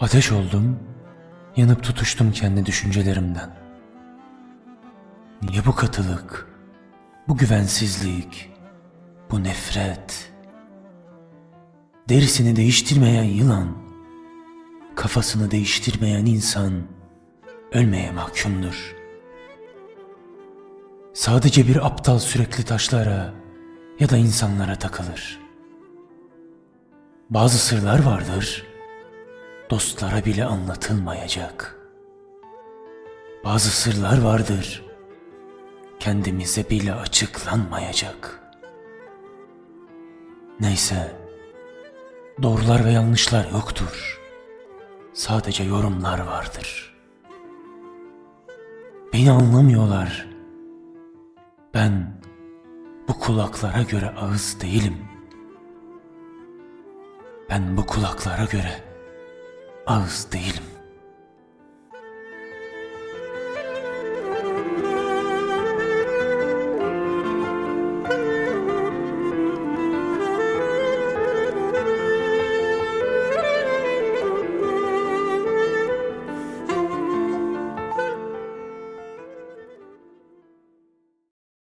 Ateş oldum, yanıp tutuştum kendi düşüncelerimden. Niye bu katılık, bu güvensizlik, bu nefret? Derisini değiştirmeyen yılan, kafasını değiştirmeyen insan ölmeye mahkumdur. Sadece bir aptal sürekli taşlara ya da insanlara takılır. Bazı sırlar vardır, dostlara bile anlatılmayacak. Bazı sırlar vardır, kendimize bile açıklanmayacak. Neyse, doğrular ve yanlışlar yoktur. Sadece yorumlar vardır. Beni anlamıyorlar. Ben bu kulaklara göre ağız değilim. Ben bu kulaklara göre ağız değilim.